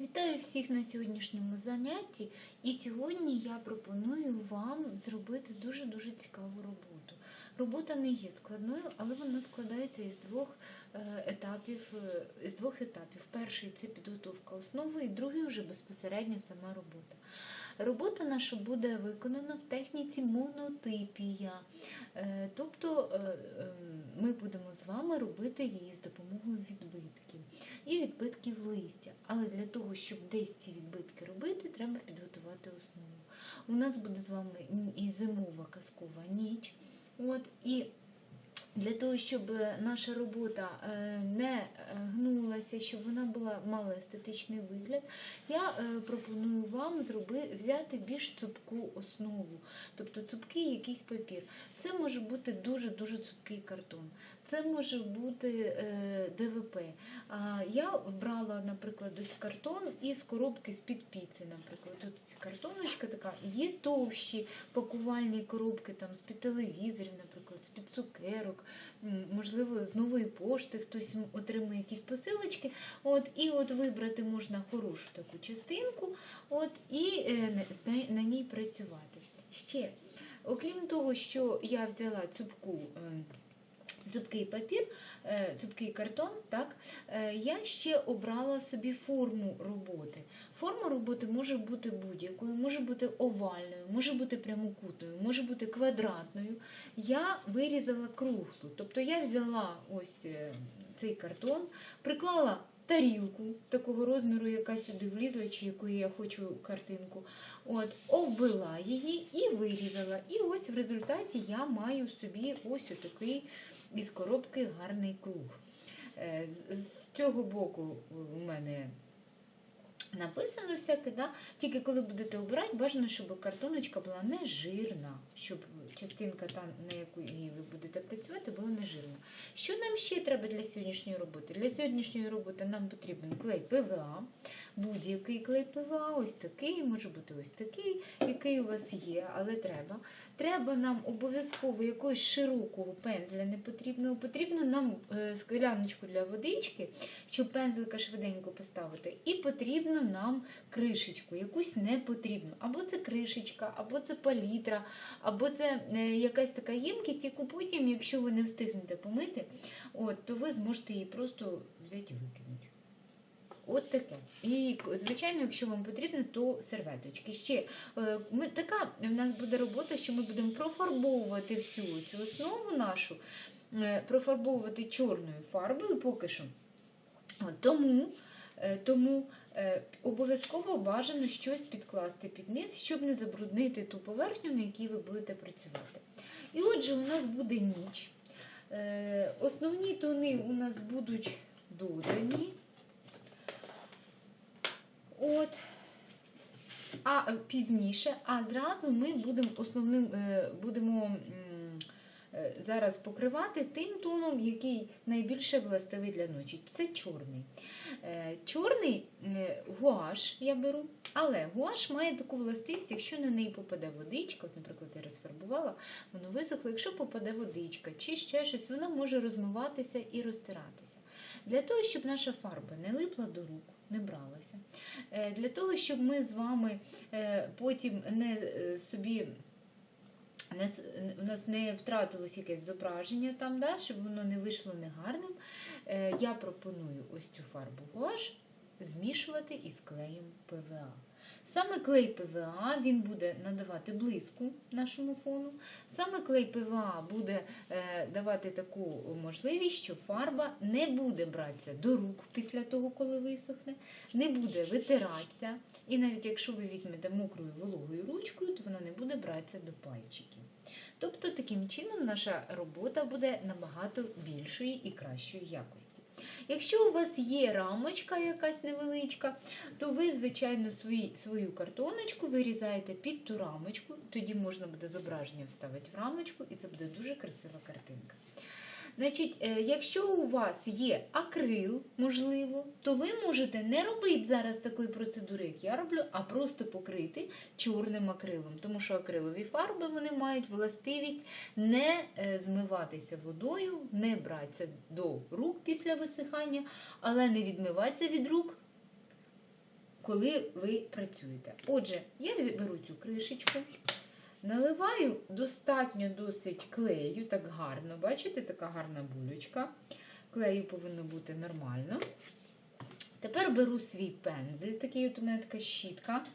Вітаю всіх на сьогоднішньому занятті. І сьогодні я пропоную вам зробити дуже-дуже цікаву роботу. Робота не є складною, але вона складається із двох е, етапів. е, Із двох етапів. Перший це підготовка основи, і другий вже безпосередньо сама робота. Робота наша буде виконана в техніці монотипія. Е, Тобто е, е, ми будемо з вами робити її з допомогою відбитків і відбитків листя. Але для того, щоб десь ці відбитки робити, треба підготувати основу. У нас буде з вами і зимова казкова ніч. От, і для того, щоб наша робота е, не е, гнулася, щоб вона була мала естетичний вигляд, я е, пропоную вам зроби, взяти більш цупку основу, тобто цупкий якийсь папір. Це може бути дуже-дуже цупкий картон. Це може бути е, ДВП. Я брала, наприклад, ось картон із коробки з-під піци, наприклад. Тут картоночка така, є товщі пакувальні коробки там з-під телевізорів, наприклад, з-під цукерок, можливо, з нової пошти хтось отримує якісь посилочки. От, і от вибрати можна хорошу таку частинку, от, і е, на- ній працювати. Ще, окрім того, що я взяла цупку. Цупкий папір, е, цупкий картон, так, е, я ще обрала собі форму роботи. Форма роботи може бути будь-якою, може бути овальною, може бути прямокутною, може бути квадратною. Я вирізала круглу. Тобто я взяла ось е, цей картон, приклала тарілку такого розміру, яка сюди влізла, чи якої я хочу картинку. От, обвела її і вирізала. І ось в результаті я маю собі ось отакий із коробки гарний круг. Е, з- цього боку у мене написано всяке, да? тільки коли будете обирати, бажано, щоб картоночка була не жирна, щоб частинка та, на яку ви будете працювати, була не жирна. Що нам ще треба для сьогоднішньої роботи? Для сьогоднішньої роботи нам потрібен клей ПВА, будь-який клей ПВА, ось такий, може бути ось такий, який у вас є, але треба. Треба нам обов'язково якогось широкого пензля не потрібно. Потрібно нам е, скляночку для водички, щоб пензлика швиденько поставити. І потрібно нам кришечку, якусь не потрібну. Або це кришечка, або це палітра, або це е, якась така ємкість, яку потім, якщо ви не встигнете помити, от, то ви зможете її просто взяти і викинути. От таке. І, звичайно, якщо вам потрібно, то серветочки. Ще е, ми, така в нас буде робота, що ми будемо профарбовувати всю цю основу нашу, е, профарбовувати чорною фарбою поки що. Тому, е, тому обов'язково бажано щось підкласти під низ, щоб не забруднити ту поверхню, на якій ви будете працювати. І отже, у нас буде ніч. Основні тони у нас будуть додані. От. А е, пізніше, а зразу ми будемо основним е, будемо е, зараз покривати тим тоном, який найбільше властивий для ночі. Це чорний. Е, Чорний е, гуаш я беру, але гуаш має таку властивість, якщо на неї попаде водичка, от, наприклад, я розфарбувала, воно висохло, якщо попаде водичка чи ще щось, вона може розмиватися і розтиратися. Для того, щоб наша фарба не липла до рук, не бралася, е, для того, щоб ми з вами е, потім не е, собі у нас не втратилось якесь зображення там, да, щоб воно не вийшло негарним, е, я пропоную ось цю фарбу гуаш змішувати із клеєм ПВА. Саме клей ПВА він буде надавати блиску нашому фону. Саме клей ПВА буде е, давати таку можливість, що фарба не буде братися до рук після того, коли висохне, не буде витиратися. І навіть якщо ви візьмете мокрою вологою ручкою, то вона не буде братися до пальчиків. Тобто, таким чином наша робота буде набагато більшої і кращої якості. Якщо у вас є рамочка якась невеличка, то ви, звичайно, свої, свою картоночку вирізаєте під ту рамочку, тоді можна буде зображення вставити в рамочку, і це буде дуже красива картинка. Значить, е, якщо у вас є акрил, можливо, то ви можете не робити зараз такої процедури, як я роблю, а просто покрити чорним акрилом. Тому що акрилові фарби вони мають властивість не е, змиватися водою, не братися до рук після висихання, але не відмиватися від рук коли ви працюєте. Отже, я беру цю кришечку, наливаю достатньо досить клею, так гарно, бачите, така гарна булючка. Клею повинно бути нормально. Тепер беру свій пензель, такий от у мене така щітка.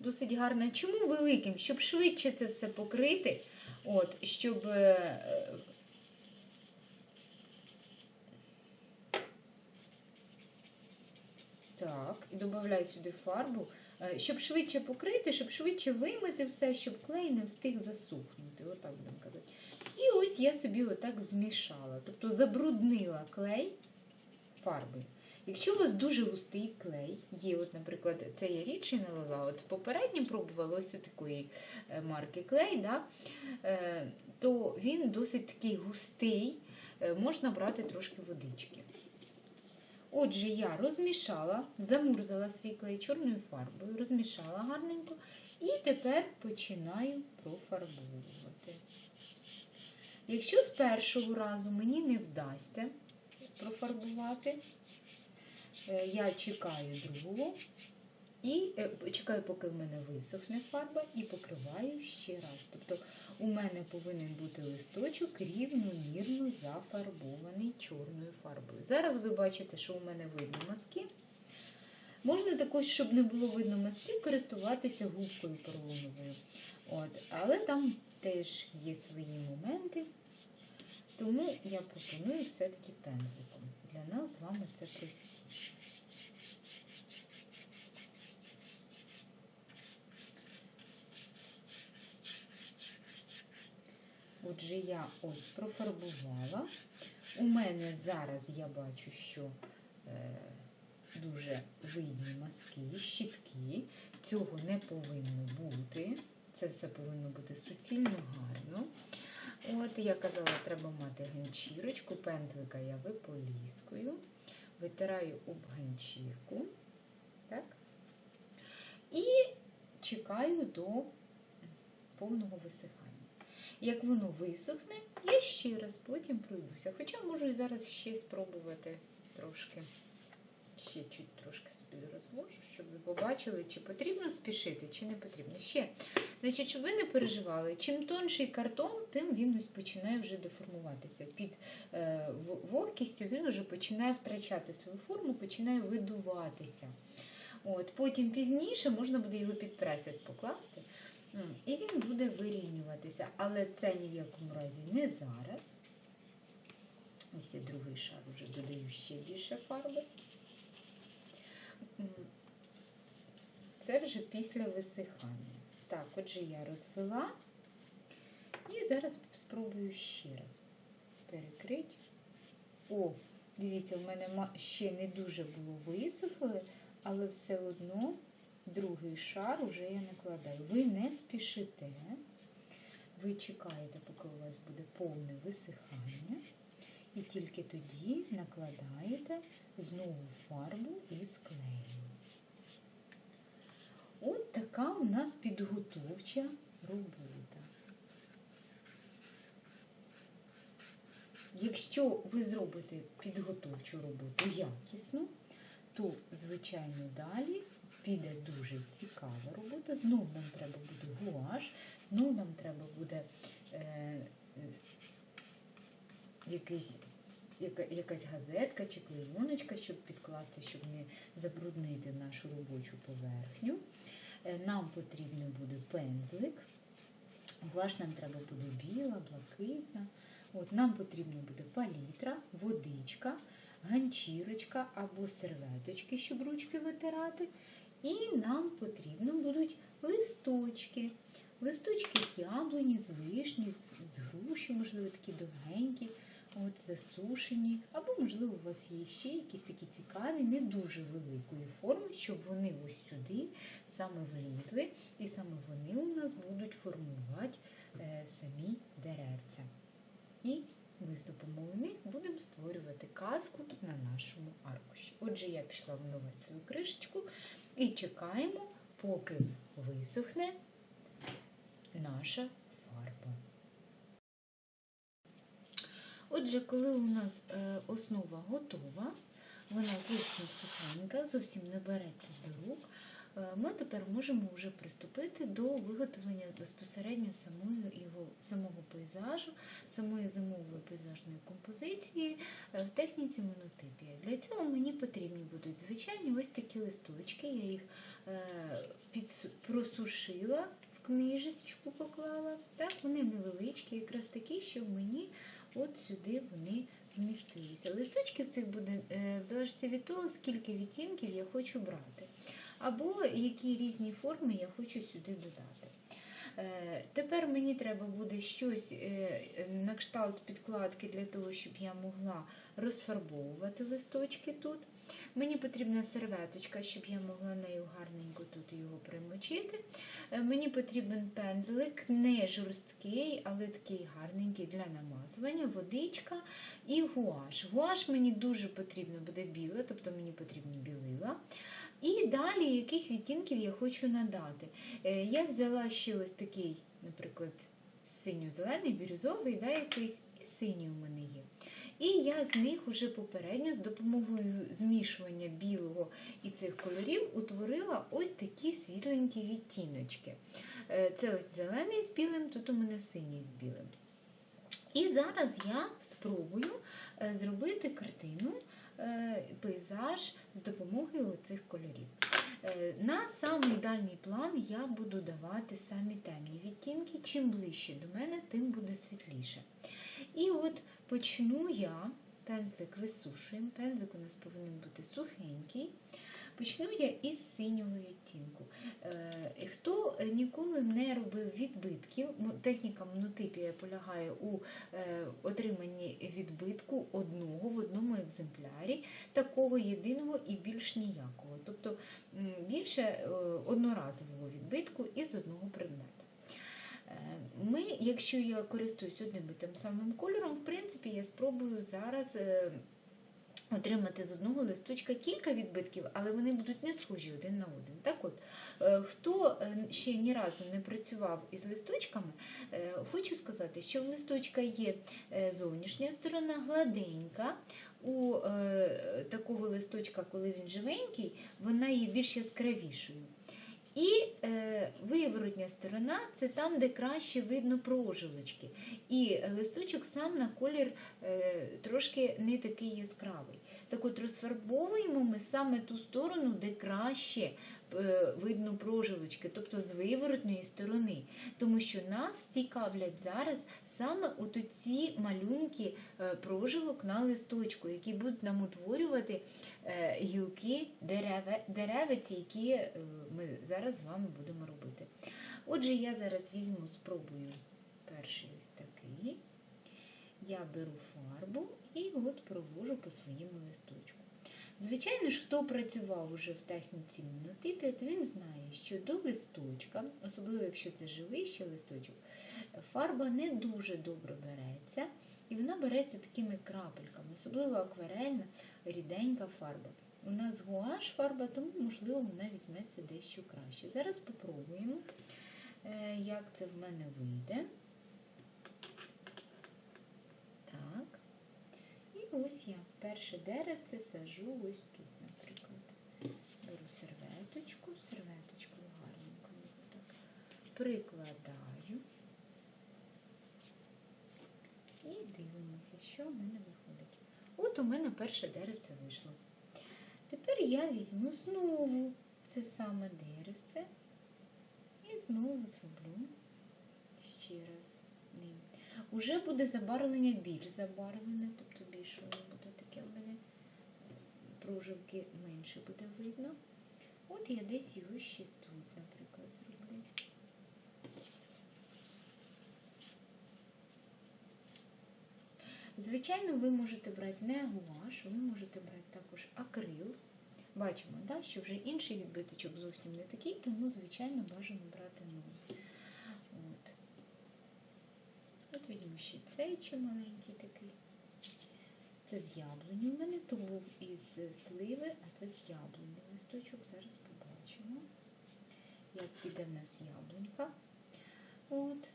Досить гарна. Чому великим? Щоб швидше це все покрити. От, щоб. е, Так, і додаю сюди фарбу, щоб швидше покрити, щоб швидше вимити все, щоб клей не встиг засухнути. Отак будемо казати. І ось я собі отак змішала. Тобто забруднила клей фарбою. Якщо у вас дуже густий клей, є, от, наприклад, це я рідший налила, от попередньо пробувала ось такої е, марки клей, да, е, то він досить такий густий, е, можна брати трошки водички. Отже, я розмішала, замурзала свій чорною фарбою, розмішала гарненько і тепер починаю профарбовувати. Якщо з першого разу мені не вдасться профарбувати, е, я чекаю другого і е, чекаю, поки в мене висохне фарба, і покриваю ще раз. Тобто у мене повинен бути листочок рівномірно зафарбований чорною фарбою. Зараз ви бачите, що у мене видно мазки. Можна також, щоб не було видно мазків, користуватися губкою поролоновою. Але там теж є свої моменти. Тому я пропоную все-таки пензликом. Для нас з вами це простіше. Отже, я ось профарбувала. У мене зараз я бачу, що е, дуже видні мазки, щітки. Цього не повинно бути. Це все повинно бути суцільно гарно. От, я казала, треба мати ганчірочку, пензлика я виполіскую, витираю об ганчірку. Так? І чекаю до повного висихання. Як воно висохне, я ще раз потім пройдуся. Хоча можу і зараз ще спробувати трошки, ще чуть трошки собі розвожу, щоб ви побачили, чи потрібно спішити, чи не потрібно. Ще, значить, щоб ви не переживали, чим тонший картон, тим він ось починає вже деформуватися. Під е, вогкістю він вже починає втрачати свою форму, починає видуватися. От, потім пізніше можна буде його під покласти. І він буде вирівнюватися, але це ні в якому разі не зараз. Ось я другий шар вже додаю ще більше фарби. Це вже після висихання. Так, отже, я розвела і зараз спробую ще раз перекрити. О, дивіться, в мене ще не дуже було висохле, але все одно другий шар уже я накладаю. Ви не спішите, ви чекаєте, поки у вас буде повне висихання, і тільки тоді накладаєте знову фарбу із клеєм. От така у нас підготовча робота. Якщо ви зробите підготовчу роботу якісно, то, звичайно, далі піде дуже цікава робота. Знову нам треба буде гуаш, знову нам треба буде е, е, якийсь, яка, якась газетка чи клейоночка, щоб підкласти, щоб не забруднити нашу робочу поверхню. Е, Нам потрібен буде пензлик. Гуаш нам треба буде біла, блакитна. От, нам потрібно буде палітра, водичка, ганчірочка або серветочки, щоб ручки витирати. І нам потрібно будуть листочки. Листочки з яблуні, з вишні, з- груші, можливо, такі довгенькі, от, засушені. Або, можливо, у вас є ще якісь такі цікаві, не дуже великої форми, щоб вони ось сюди саме влізли, і саме вони у нас будуть формувати е, самі деревця. І ми з допомогою них будемо створювати казку на нашому аркуші. Отже, я пішла вмивати свою кришечку і чекаємо, поки висохне наша фарба. Отже, коли у нас е, основа готова, вона зовсім сухенька, зовсім не береться до рук. Е, Ми тепер можемо вже приступити до виготовлення безпосередньо самої його самого пейзажу, самої зимової пейзажної композиції е, в техніці монотипія. Для цього мені потрібні будуть звичайні ось такі листочки. Я їх е, підсу- просушила в книжечку поклала. Так, вони невеличкі, якраз такі, що мені от сюди вони вмістилися. Листочків цих буде в залежності від того, скільки відтінків я хочу брати, або які різні форми я хочу сюди додати. Е, Тепер мені треба буде щось е, на кшталт підкладки для того, щоб я могла розфарбовувати листочки тут. Мені потрібна серветочка, щоб я могла нею гарненько тут його примочити. Е, Мені потрібен пензлик, не жорсткий, але такий гарненький для намазування, водичка і гуаш. Гуаш мені дуже потрібно буде біле, тобто мені потрібні білила. І далі, яких відтінків я хочу надати. Е, Я взяла ще ось такий, наприклад, синьо-зелений, бірюзовий, да, якийсь, синій у мене є. І я з них уже попередньо з допомогою змішування білого і цих кольорів утворила ось такі світленькі відтіночки. Е, Це ось зелений з білим, тут у мене синій з білим. І зараз я спробую е, зробити картину, пейзаж з допомогою цих кольорів. Е, На самий дальній план я буду давати самі темні відтінки. Чим ближче до мене, тим буде світліше. І от почну я, пензлик висушуємо, пензлик у нас повинен бути сухенький. Почну я із синього відтінку. Е, Хто ніколи не робив відбитків, техніка монотипія полягає у е, отриманні відбитку одного в одному екземплярі, такого єдиного більш ніякого. Тобто більше е, одноразового відбитку із одного предмета. Е, Ми, якщо я користуюсь одним і тим самим кольором, в принципі, я спробую зараз е, отримати з одного листочка кілька відбитків, але вони будуть не схожі один на один. Так от, хто ще ні разу не працював із листочками, хочу сказати, що в листочка є зовнішня сторона гладенька. У е, такого листочка, коли він живенький, вона є більш яскравішою. І е, виворотня сторона це там, де краще видно прожилочки. І листочок сам на колір е, трошки не такий яскравий. Так от розфарбовуємо ми саме ту сторону, де краще е, видно прожилочки, тобто з виворотньої сторони. Тому що нас цікавлять зараз саме от ці малюнки е, прожилок на листочку, які будуть нам утворювати е, гілки дереве, деревиці, які е, ми зараз з вами будемо робити. Отже, я зараз візьму, спробую перший ось такий. Я беру фарбу і от провожу по своєму листочку. Звичайно хто працював уже в техніці монотипі, то він знає, що до листочка, особливо якщо це живий ще листочок, фарба не дуже добре береться, і вона береться такими крапельками, особливо акварельна, ріденька фарба. У нас гуаш фарба, тому, можливо, вона візьметься дещо краще. Зараз спробуємо, е, як це в мене вийде. Так. І ось я перше деревце сажу ось тут, наприклад. Беру серветочку, серветочкою гарненько прикладаю. І дивимося, що в мене виходить. От у мене перше деревце вийшло. Тепер я візьму знову це саме деревце і знову зроблю ще раз ним. Уже буде забарвлення більш забарвлене, тобто більше буде таке в мене прожилки менше буде видно. От я десь його ще тут, наприклад, зроблю. Звичайно, ви можете брати не гуаш, ви можете брати також акрил. Бачимо, да, що вже інший відбиточок зовсім не такий, тому, звичайно, бажано брати новий. От. От візьму ще цей чималенький такий. Це з яблуні у мене, то був із сливи, а це з яблуні. Листочок зараз побачимо, як піде в нас яблунька. От.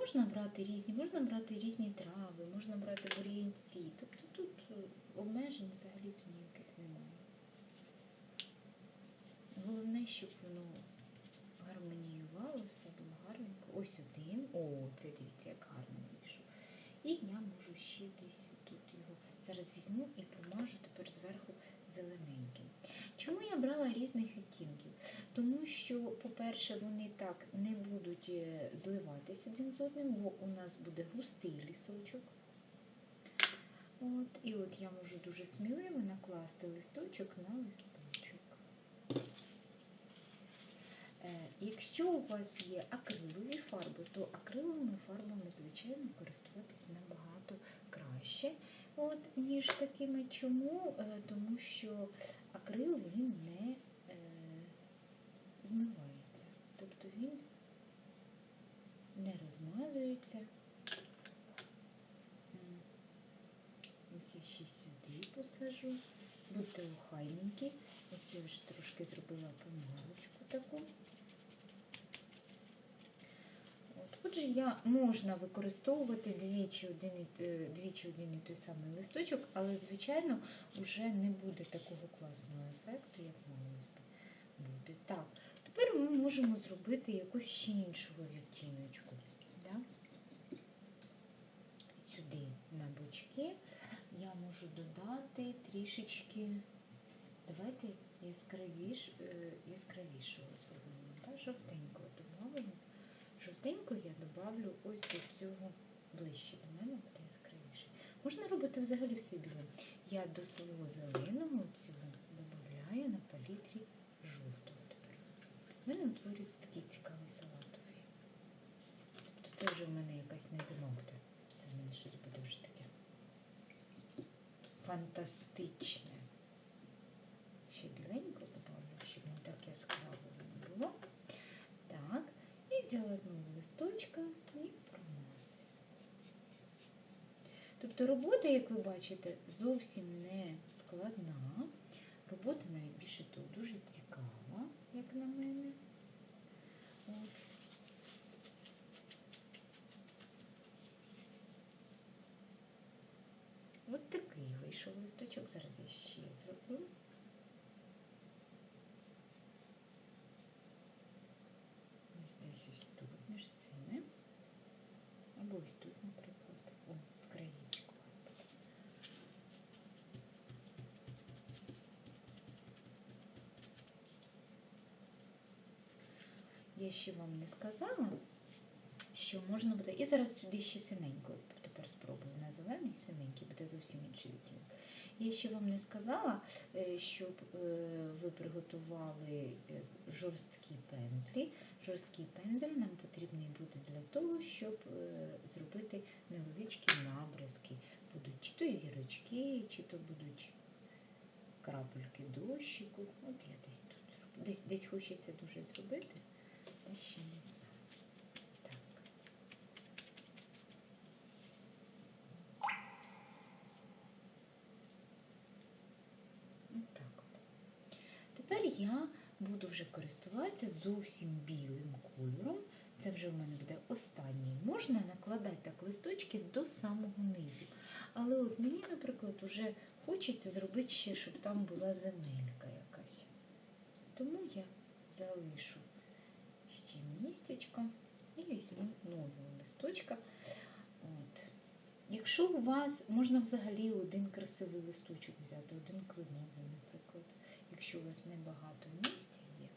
Можна брати різні, можна брати різні трави, можна брати бур'янці. Тобто тут е, обмежень взагалі ніяких немає. Головне, щоб воно гармоніювало, все було гарненько. Ось один. О, це дивіться, як гарно вийшов. І я можу ще десь тут його. Зараз візьму і помажу тепер зверху зелененьким. Чому я брала різних відтінків? Тому що, по-перше, вони так не будуть е, зливатись один з одним, бо у нас буде густий лісочок. От, і от я можу дуже сміливо накласти листочок на листочок. Е, Якщо у вас є акрилові фарби, то акриловими фарбами, звичайно, користуватись набагато краще, от, ніж такими. Чому? Е, Тому що акрил він не е, змивається. Тобто він не розмазується. Ось я ще сюди посажу. Будьте охайненькі. Ось я вже трошки зробила помарочку таку. От, отже, я можна використовувати двічі один, е, двічі один і той самий листочок, але, звичайно, вже не буде такого класного ефекту, як мало би бути. Так, тепер ми можемо зробити якусь ще іншого відтіночку. Да? Сюди на бочки я можу додати трішечки. Давайте яскравіш, е, яскравішого зробимо. Так, жовтенького додаємо. Жовтенько я добавлю ось до цього ближче до мене буде яскравіше. Можна робити взагалі все білим. Я до свого зеленого цього додаю на палітрі. У мене утворюється такий цікавий салатовий. Тобто це вже в мене якась не замовка. Це в мене щось буде вже таке фантастичне. Ще біленько добавлю, щоб не так яскраво воно було. Так, і взяла знову листочка і промазую. Тобто робота, як ви бачите, зовсім не складна. Робота навіть більше того дуже цікава, як на мене. От. От такий вийшов листочок. Зараз я ще зроблю. Ось десь ось тут між цими. Або ось тут, наприклад. О, з краєчку. Я ще вам не сказала, що можна буде. І зараз сюди ще синенько. Тепер спробую на зелений синенький, буде зовсім інший відтінок. Я ще вам не сказала, е, щоб е, ви приготували е, жорсткі пензлі. Жорсткий пензель нам потрібний буде для того, щоб зробити невеличкі набризки. Будуть чи то зірочки, чи то будуть крапельки дощику. От я десь тут. Десь, десь хочеться дуже зробити, ще. Так. Ось так от. Тепер я буду вже користуватися зовсім білим кольором. Це вже в мене буде останній. Можна накладати так листочки до самого низу. Але от мені, наприклад, вже хочеться зробити ще, щоб там була земелька якась. Тому я залишу містечко і візьму нового листочка. От. Якщо у вас можна взагалі один красивий листочок взяти, один кленовий, наприклад, якщо у вас небагато місця є.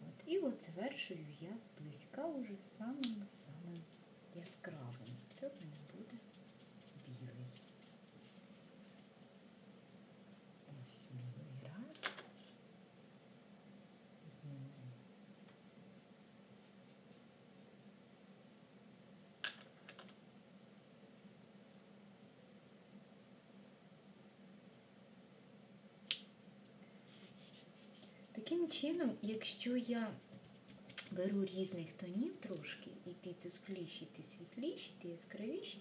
От. І от завершую я зблизька уже самим самим яскравим. Це в мене буде білий. Ось білий раз. Знову. Таким чином, якщо я беру різних тонів трошки, і ті тускліші, ті світліші, ті яскравіші,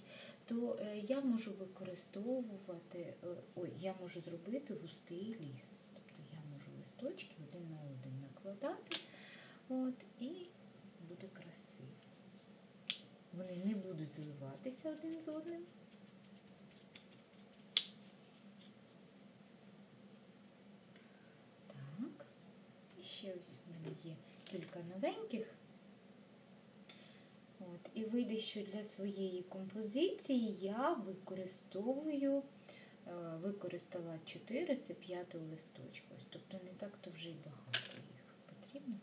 то е, я можу використовувати, е, ой, я можу зробити густий ліс. Тобто я можу листочки один на один накладати, от, і буде красиво. Вони не будуть зливатися один з одним. Ще ось в мене є кілька новеньких. От, і вийде, що для своєї композиції я використовую, е, використала 4, це 5 листочка. Тобто не так то вже й багато їх потрібно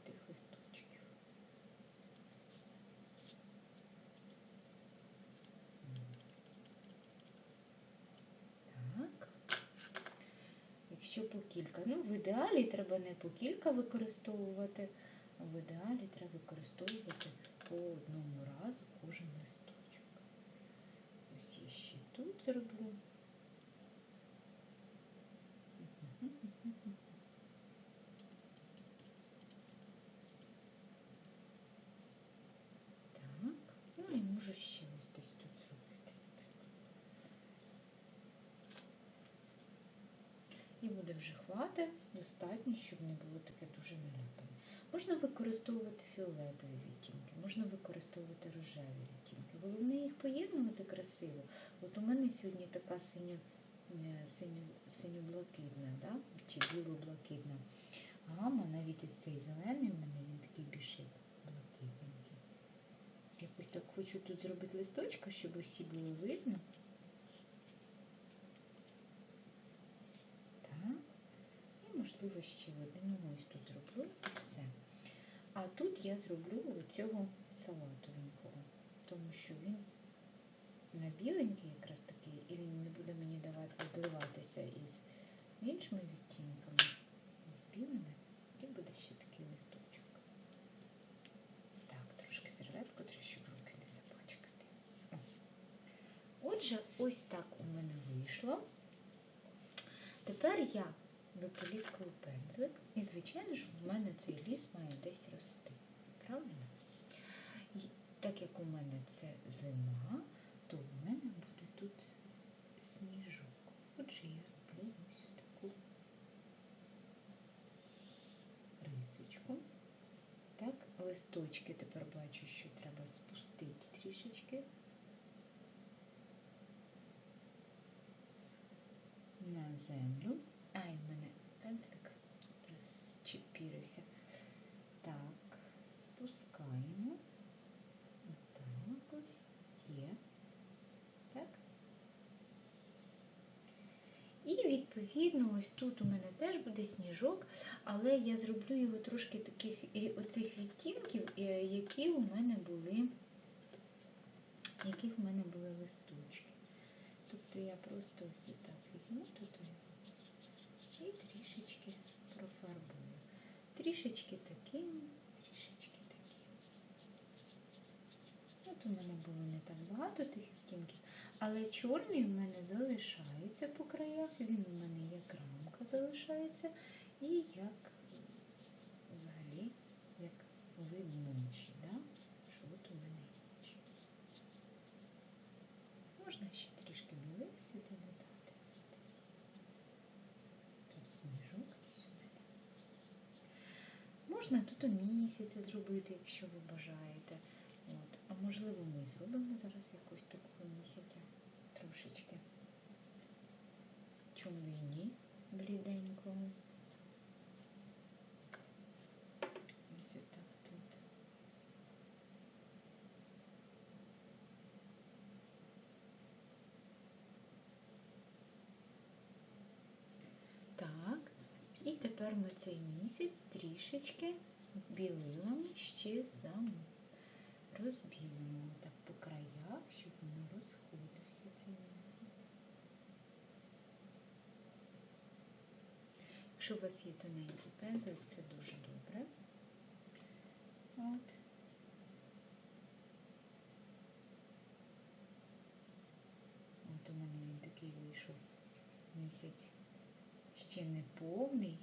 Якщо по кілька. Ну, в ідеалі треба не по кілька використовувати, а в ідеалі треба використовувати по одному разу кожен листочок. Ось я ще тут зроблю. Так, ну і можу ще ось десь тут зробити. І буде вже хвати, достатньо, щоб не було таке дуже наляпане. Можна використовувати фіолетові відтінки, можна використовувати рожеві відтінки. Головне їх поєднувати красиво. От у мене сьогодні така синьо, е, синьо, синьо-блакитна, да? чи біло-блакитна гама, навіть ось цей зелений у мене він такий більше блакитненький. Якось так хочу тут зробити листочка, щоб усі було видно. Так. І, можливо, ще один ось тут зроблю і все. А тут я зроблю оцього салатовенького, тому що він на біленький якраз такий, і він не буде мені давати зливатися із іншими відтінками, з білими, і буде ще такий листочок. Так, трошки серветку, треба, щоб руки не запачкати. Отже, ось так у мене вийшло. Тепер я виполіскую пензлик, і, звичайно ж, в мене цей ліс має десь рости. Правильно? І так як у мене це зима, то в мене буде тут сніжок. Отже, я роблю ось таку рисочку. Так, листочки тепер бачу, що треба спустити трішечки. на землю. Ай, в мене пензлик розчепірився. Так, спускаємо. Так ось є. Так. І відповідно ось тут у мене теж буде сніжок, але я зроблю його трошки таких оцих відтінків, які у мене були, які в мене були листочки. Тобто я просто ось так візьму тут і трішечки профарбую. Трішечки таким, трішечки таким. От у мене було не так багато тих відтінків, але чорний в мене залишається по краях, він у мене як рамка залишається і як взагалі як видно інші, да? що от у мене інші. Можна ще трішки білих сюди додати. Тут сніжок мене. Можна тут у місяця зробити, якщо ви бажаєте. От. А можливо ми зробимо зараз якусь такого місяця трошечки. Чому і ні? Ось отак тут. Так, і тепер ми цей місяць трішечки білилом ще зам розбілимо так по краях, щоб не розходився цей місяць. Якщо у вас є тоненький пензлик, це дуже добре. От. От у мене він такий вийшов місяць ще не повний.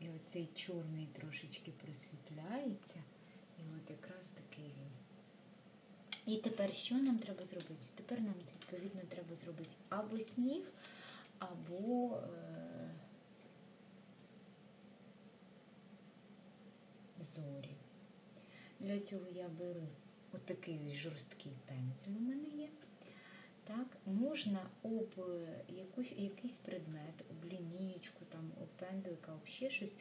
І оцей чорний трошечки просвітляється, от якраз такий він. І тепер що нам треба зробити? Тепер нам відповідно треба зробити або сніг, або е, зорі. Для цього я беру Отакий жорсткий пензель у мене є. Так, можна об е, якусь, якийсь предмет, об лінієчку, там, об пензлика, об ще щось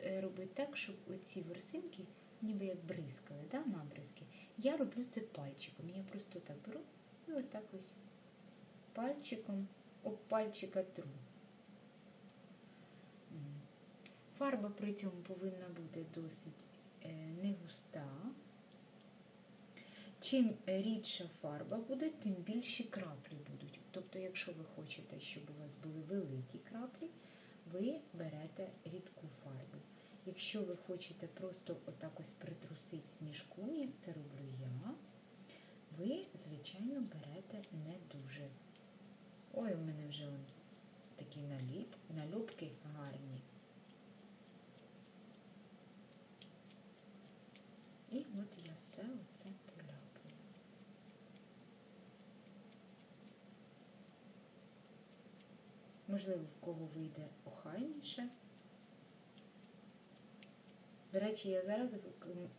е, робити так, щоб оці ворсинки ніби як бризкали, да, набризки. Я роблю це пальчиком. Я просто так беру і отак ось пальчиком об пальчика тру. Фарба при цьому повинна бути досить е, не густа. Чим рідша фарба буде, тим більші краплі будуть. Тобто, якщо ви хочете, щоб у вас були великі краплі, ви берете рідку фарбу. Якщо ви хочете просто отак ось притрусити сніжком, як це роблю я, ви, звичайно, берете не дуже. Ой, у мене вже он такі наліп, нальопки гарні. І от я все оце поляплю. Можливо, в кого вийде охайніше. До речі, я зараз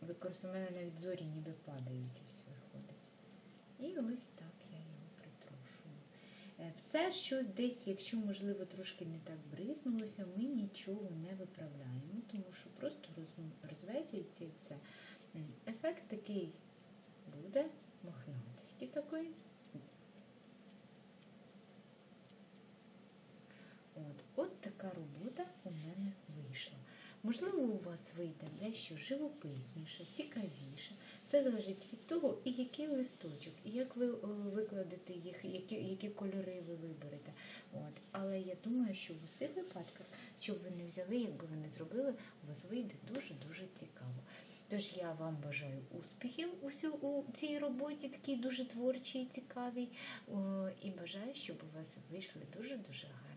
використовую, у мене навіть зорі ніби падають ось виходить. І ось так я його притрушую. Е, Все, що десь, якщо можливо трошки не так бризнулося, ми нічого не виправляємо, тому що просто роз- і все. Ефект такий буде мохнатості такої. От, от така робота у мене вийшла. Можливо, у вас вийде дещо живописніше, цікавіше. Це залежить від того, і який листочок, і як ви е, викладете їх, які, які кольори ви виберете. От. Але я думаю, що в усіх випадках, що б ви не взяли, якби ви не зробили, у вас вийде дуже-дуже цікаво. Тож я вам бажаю успіхів у, цій роботі, такій дуже творчій цікавій. І бажаю, щоб у вас вийшли дуже-дуже гарні.